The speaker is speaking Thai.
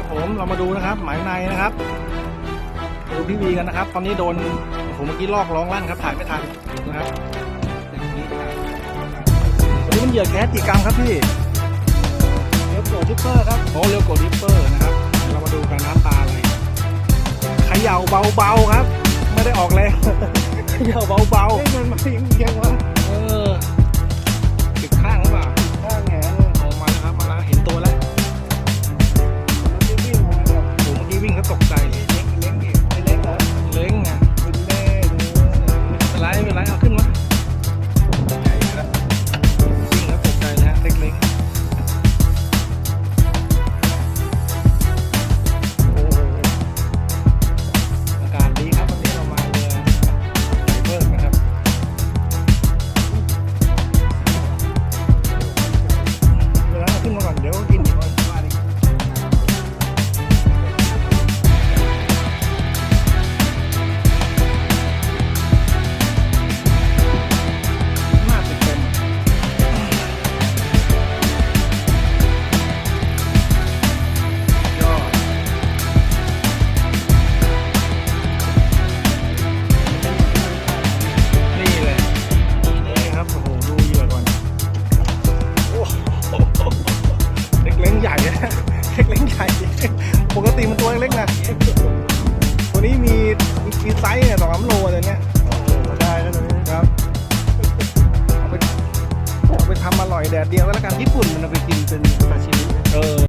ครับผมเรามาดูนะครับ หมายในนะครับดูพี่วีกันนะครับ ตอนนี้โดนผมเมื่อกี้ลอกร้องลั่นครับถ่ายไม่ทันนะครับอย่างนี้นะครับวันนี้มันเหยื่อแก๊สกี่กรัมครับพี่เดี๋ยวโกรธทิปเปอร์ครับโอ้เร็วกว่าดิปเปอร์นะครับ เรามาดูกันน้ำตาอะไรเขย่าเบาๆครับ ไม่ได้ออกแรงขย่าเบาเฮ้มันมาอยงเอียง กี้ ใหญ่นะเล็กเล้งใหญ่ ปกติมันตัวเล็กๆนะ ตัวนี้มีมีไซส์เนี่ยสองสามโลเลยเนี่ยได้แล้วตรงนี้ครับ เอาไปเอาไปทำอร่อยแดดเดียวก็แล้วกันญี่ปุ่นมันเอาไปกินเป็นซาชิมิเออ